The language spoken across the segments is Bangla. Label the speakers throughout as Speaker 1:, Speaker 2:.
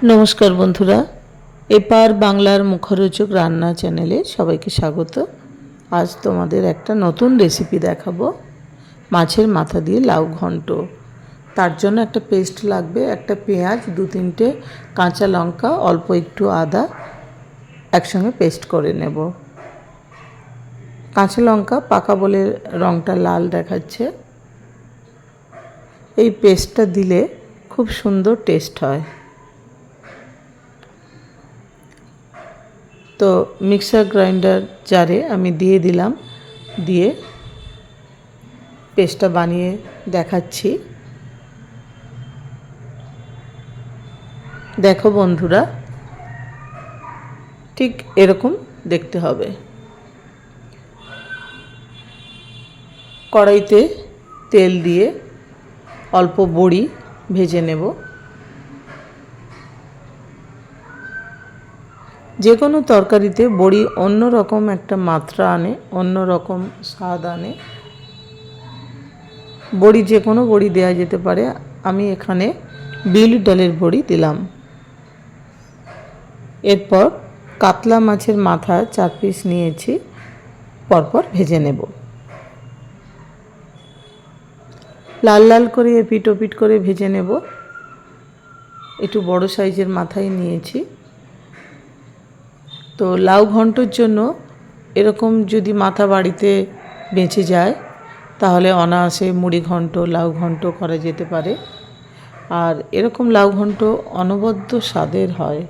Speaker 1: নমস্কার বন্ধুরা, এপার বাংলার মুখরোচক রান্না চ্যানেলে সবাইকে স্বাগত। আজ তোমাদের একটা নতুন রেসিপি দেখাবো, মাছের মাথা দিয়ে লাউ ঘন্ট। তার জন্য একটা পেস্ট লাগবে, একটা পেঁয়াজ, দু তিনটে কাঁচা লঙ্কা, অল্প একটু আদা একসঙ্গে পেস্ট করে নেব। কাঁচা লঙ্কা পাকা বলে রঙটা লাল দেখাচ্ছে। এই পেস্টটা দিলে খুব সুন্দর টেস্ট হয়। তো মিক্সার গ্রাইন্ডার জারে আমি দিয়ে দিলাম, দিয়ে পেস্টটা বানিয়ে দেখাচ্ছি। দেখো বন্ধুরা, ঠিক এরকম দেখতে হবে। কড়াইতে তেল দিয়ে অল্প বড়ি ভেজে নেব। যে কোনো তরকারিতে বড়ি অন্য রকম একটা মাত্রা আনে অন্য রকম স্বাদ আনে। বড়ি যে কোনো বড়ি দেওয়া যেতে পারে। আমি এখানে বিউলি ডালের বড়ি দিলাম। এরপর কাতলা মাছের মাথা চার পিস নিয়েছি, পরপর ভেজে নেব। লাল লাল করে এপিট ওপিট করে ভেজে নেব। একটু বড় সাইজের মাথায় নিয়েছি। তো লাউ ঘন্টর জন্য এরকম যদি মাথা বাড়িতে বেঁচে যায়, তাহলে অনায়াসে মুড়ি ঘন্ট, লাউ ঘন্ট করা যেতে পারে। আর এরকম লাউ ঘন্ট অনবদ্য স্বাদের হয়।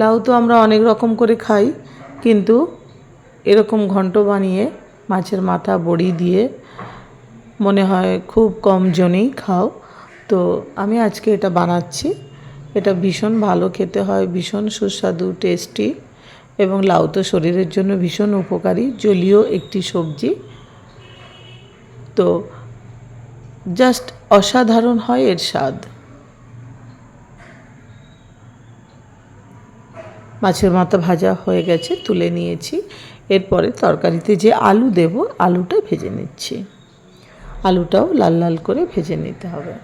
Speaker 1: লাউ তো আমরা অনেক রকম করে খাই, কিন্তু এরকম ঘন্ট বানিয়ে মাছের মাথা বড়ি দিয়ে মনে হয় খুব কম জনেই খাও। তো আমি আজকে এটা বানাচ্ছি। এটা ভীষণ ভালো খেতে হয়, ভীষণ সুস্বাদু টেস্টি এবং লাউ তো শরীরের জন্য ভীষণ উপকারী, জলীয় একটি সবজি। তো জাস্ট অসাধারণ হয় এর স্বাদ। মাছের মাথা ভাজা হয়ে গেছে, তুলে নিয়েছি। এরপরে তরকারিতে যে আলু দেব, আলুটা ভেজে নিচ্ছি। আলুটাও লাল লাল করে ভেজে নিতে হবে।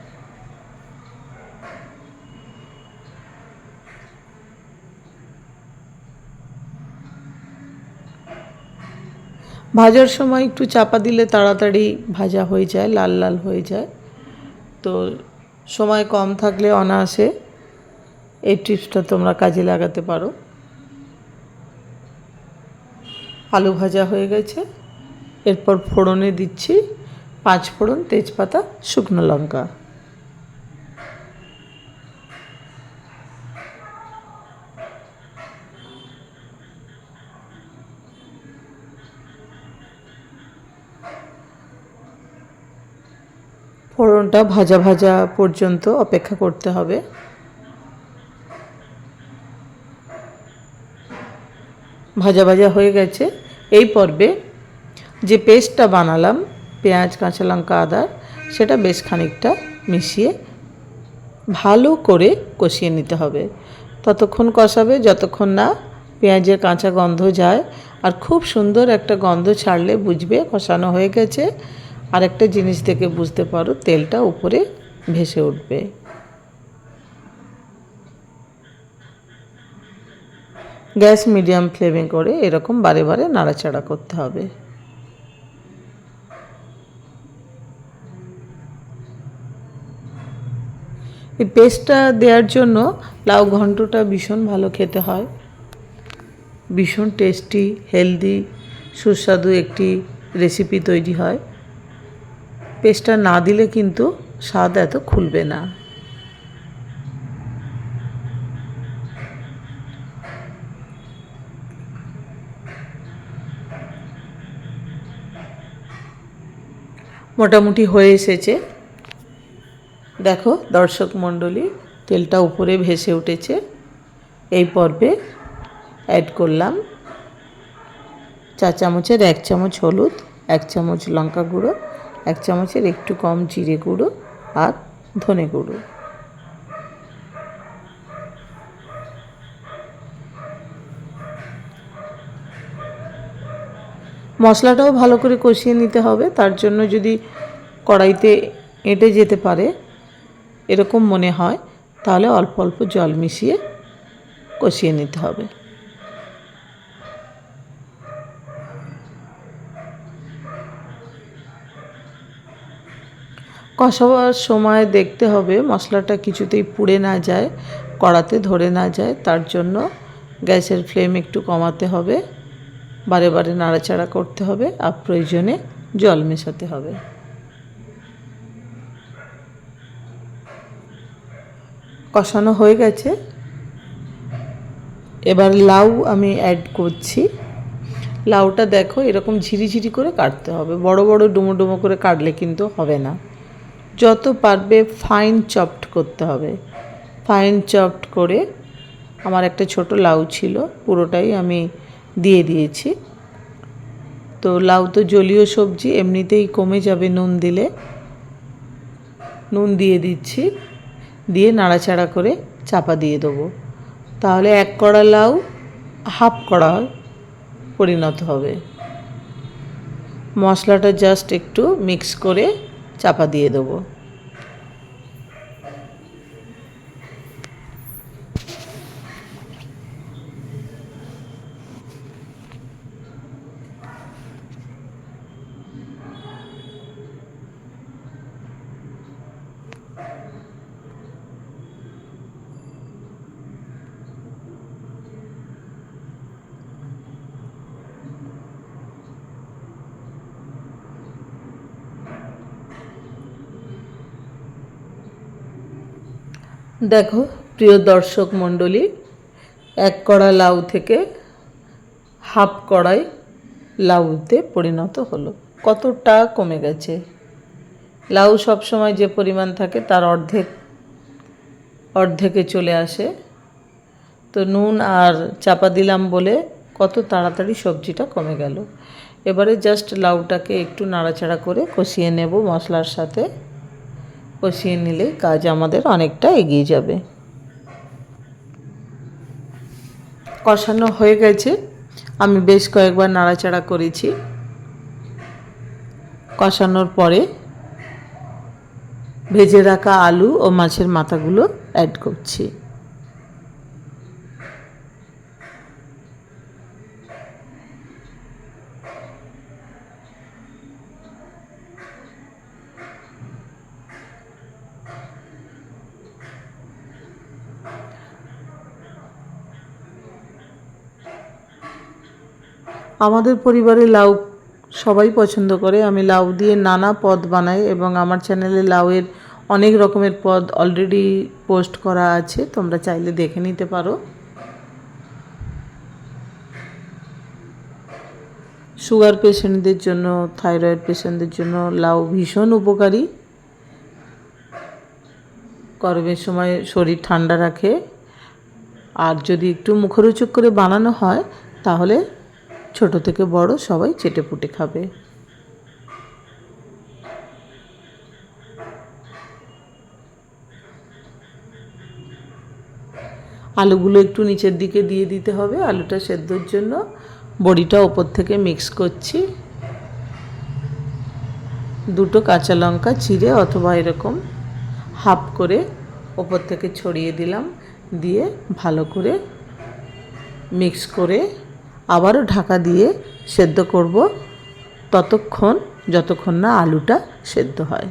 Speaker 1: ভাজার সময় একটু চাপা দিলে তাড়াতাড়ি ভাজা হয়ে যায়, লাল লাল হয়ে যায়। তো সময় কম থাকলে অনায়াসে এই টিপসটা তোমরা কাজে লাগাতে পারো। আলু ভাজা হয়ে গেছে। এরপর ফোড়নে দিচ্ছি পাঁচ ফোড়ন তেজপাতা, শুকনো লঙ্কা। ফোড়নটা ভাজা ভাজা পর্যন্ত অপেক্ষা করতে হবে। ভাজা ভাজা হয়ে গেছে। এই পর্বে যে পেস্টটা বানালাম, পেঁয়াজ, কাঁচা লঙ্কা, আদা, সেটা বেশ খানিকটা মিশিয়ে ভালো করে কষিয়ে নিতে হবে। ততক্ষণ কষাবে, যতক্ষণ না পেঁয়াজের কাঁচা গন্ধ যায়। আর খুব সুন্দর একটা গন্ধ ছাড়লে বুঝবে কষানো হয়ে গেছে। আর একটা জিনিস থেকে বুঝতে পারো, তেলটা উপরে ভেসে উঠবে। গ্যাস মিডিয়াম ফ্লেমে করে এরকম বারে বারে নাড়াচাড়া করতে হবে। এই পেস্টটা দেওয়ার জন্য লাউ ঘন্টটা ভীষণ ভালো খেতে হয়। ভীষণ টেস্টি, হেলদি, সুস্বাদু একটি রেসিপি তৈরি হয়। পেস্টটা না দিলে কিন্তু স্বাদ এত খুলবে না। মোটামুটি হয়ে এসেছে। দেখো, দর্শক মণ্ডলী, তেলটা উপরে ভেসে উঠেছে। এই পর্বে অ্যাড করলাম চা চামচের এক চামচ হলুদ, এক চামচ লঙ্কা গুঁড়ো এক চামচের একটু কম জিরে গুঁড়ো আর ধনে গুঁড়ো। মশলাটাও ভালো করে কষিয়ে নিতে হবে, তার জন্য যদি কড়াইতে এঁটে যেতে পারে, এরকম মনে হয়, তাহলে অল্প অল্প জল মিশিয়ে কষিয়ে নিতে হবে। কষাবার সময় দেখতে হবে, মশলাটা কিছুতেই পুড়ে না যায়, কড়াতে ধরে না যায়, তার জন্য গ্যাসের ফ্লেম একটু কমাতে হবে, বারে বারে নাড়াচাড়া করতে হবে, আর প্রয়োজনে জল মেশাতে হবে। কষানো হয়ে গেছে। এবার লাউ আমি অ্যাড করছি। লাউটা দেখো এরকম ঝিরিঝিরি করে কাটতে হবে, বড় বড় ডুমো ডুমো করে কাটলে কিন্তু হবে না। যত পারবে ফাইন চপড করতে হবে। ফাইন চপড করে আমার একটা ছোট লাউ ছিল, পুরোটাই আমি দিয়ে দিয়েছি। তো লাউ তো জলীয় সবজি, এমনিতেই কমে যাবে নুন দিলে। নুন দিয়ে দিচ্ছি, দিয়ে নাড়াচাড়া করে চাপা দিয়ে দেবো। তাহলে এক কড়া লাউ, হাফ কড়া পরিণত হবে। মশলাটা জাস্ট একটু মিক্স করে চাপা দিয়ে দেবো। দেখো, প্রিয় দর্শক মণ্ডলী, এক কড়া লাউ থেকে হাফ কড়াই লাউতে পরিণত হলো। কতটা কমে গেছে? লাউ সবসময় যে পরিমাণ থাকে তার অর্ধেক, অর্ধেকে চলে আসে। তো নুন আর চাপা দিলাম বলে কত তাড়াতাড়ি সবজিটা কমে গেল। এবারে জাস্ট লাউটাকে একটু নাড়াচাড়া করে কষিয়ে নেব মশলার সাথে। কষিয়ে নিলে কাজ আমাদের অনেকটা এগিয়ে যাবে। কষানো হয়ে গেছে। আমি বেশ কয়েকবার নাড়াচাড়া করেছি। কষানোর পরে ভেজে রাখা আলু ও মাছের মাথাগুলো অ্যাড করছি। আমাদের পরিবারে লাউ সবাই পছন্দ করে। আমি লাউ দিয়ে নানা পদ বানাই এবং আমার চ্যানেলে লাউয়ের অনেক রকমের পদ অলরেডি পোস্ট করা আছে। তোমরা চাইলে দেখে নিতে পারো। সুগার পেশেন্টদের জন্য থাইরয়েড পেশেন্টদের জন্য লাউ ভীষণ উপকারী। গরমের সময় শরীর ঠান্ডা রাখে। আর যদি একটু মুখরোচক করে বানানো হয়, তাহলে ছোট থেকে বড় সবাই চেটে পুটে খাবে। আলুগুলো একটু নিচের দিকে দিয়ে দিতে হবে, আলুটা সেদ্ধর জন্য। বড়িটা ওপর থেকে মিক্স করছি। দুটো কাঁচা লঙ্কা চিড়ে অথবা এরকম হাফ করে ওপর থেকে ছড়িয়ে দিলাম, দিয়ে ভালো করে মিক্স করে আবারও ঢাকা দিয়ে সেদ্ধ করব ততক্ষণ, যতক্ষণ না আলুটা সেদ্ধ হয়।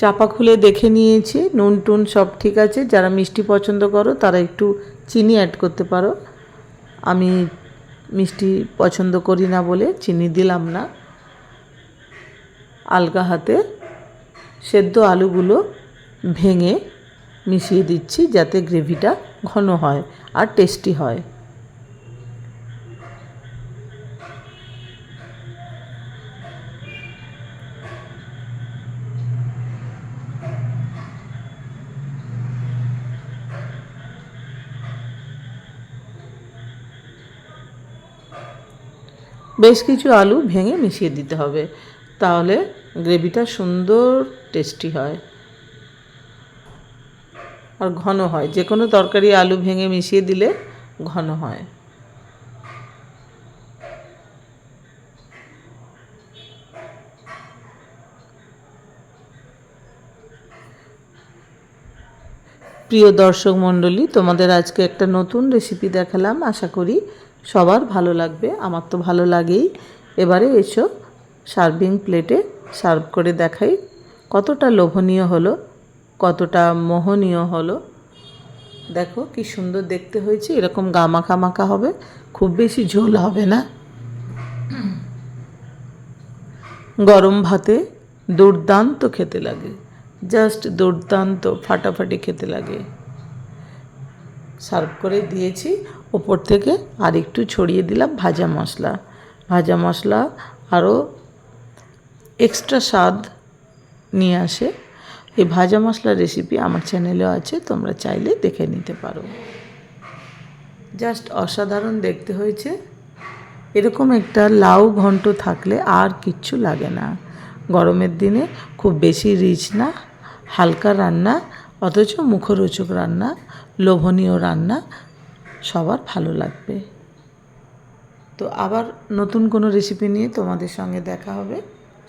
Speaker 1: চাপা খুলে দেখে নিয়েছি, নুন টুন সব ঠিক আছে। যারা মিষ্টি পছন্দ করো, তারা একটু চিনি অ্যাড করতে পারো। আমি মিষ্টি পছন্দ করি না বলে চিনি দিলাম না। আলগা হাতে সেদ্ধ আলুগুলো ভেঙে মিশিয়ে দিচ্ছি যাতে গ্রেভিটা ঘন হয় আর টেস্টি হয়। বেশ কিছু আলু ভেঙে মিশিয়ে দিতে হবে। তাহলে গ্রেভিটা সুন্দর টেস্টি হয়। আর ঘন হয়। যে কোনো তরকারি আলু ভেঙে মিশিয়ে দিলে ঘন হয়। প্রিয় দর্শক মণ্ডলী, তোমাদের আজকে একটা নতুন রেসিপি দেখালাম। আশা করি সবার ভালো লাগবে। আমার তো ভালো লাগেই। এবারে এসো সার্ভিং প্লেটে সার্ভ করে দেখাই। কতটা লোভনীয় হলো, কতটা মোহনীয় হলো। দেখো কি সুন্দর দেখতে হয়েছে, এরকম গামাখা মাখা হবে, খুব বেশি ঝোল হবে না। গরম ভাতে দুর্দান্ত খেতে লাগে, জাস্ট দুর্দান্ত, ফাটাফাটি খেতে লাগে। সার্ভ করে দিয়েছি, ওপর থেকে আর একটু ছড়িয়ে দিলাম ভাজা মশলা। ভাজা মশলা আরও এক্সট্রা স্বাদ নিয়ে আসে। এই ভাজা মশলার রেসিপি আমার চ্যানেলেও আছে, তোমরা চাইলে দেখে নিতে পারো। জাস্ট অসাধারণ দেখতে হয়েছে। এরকম একটা লাউ ঘন্ট থাকলে আর কিচ্ছু লাগে না। গরমের দিনে খুব বেশি রিচ না, হালকা রান্না, অথচ মুখরোচক রান্না, লোভনীয় রান্না সবার ভালো লাগবে। তো আবার নতুন কোনো রেসিপি নিয়ে তোমাদের সঙ্গে দেখা হবে।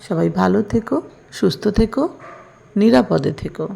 Speaker 1: সবাই ভালো থেকো সুস্থ থেকো নিরাপদে থেকো।